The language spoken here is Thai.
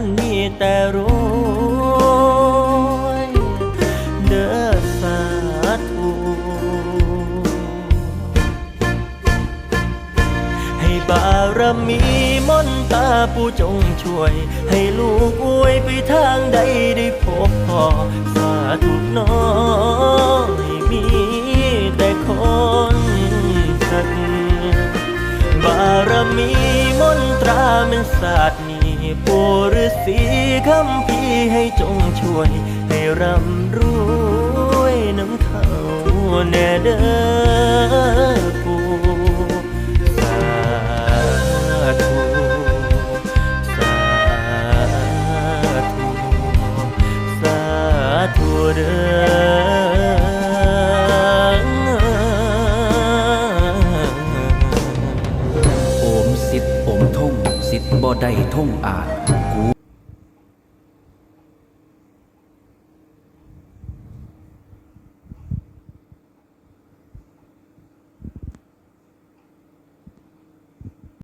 มันมีแต่รวยเด้อสาธุให้บารมีมนตาผู้จงช่วย ให้ลูกอวยไปทางใดได้พบพอสาธุน้อยมีแต่คนสักบารมีมนตราเป็นศาสตร์นี้ ปู่ฤาษีคำพีให้จงช่วย ให้ร่ำรวยน้ำเขาแน่เด้อปู่สาธุสาธุสาธุเด้อสิทธิ์ผมทุ่ง สิทธิ์บ่ได้ท่องอ่าน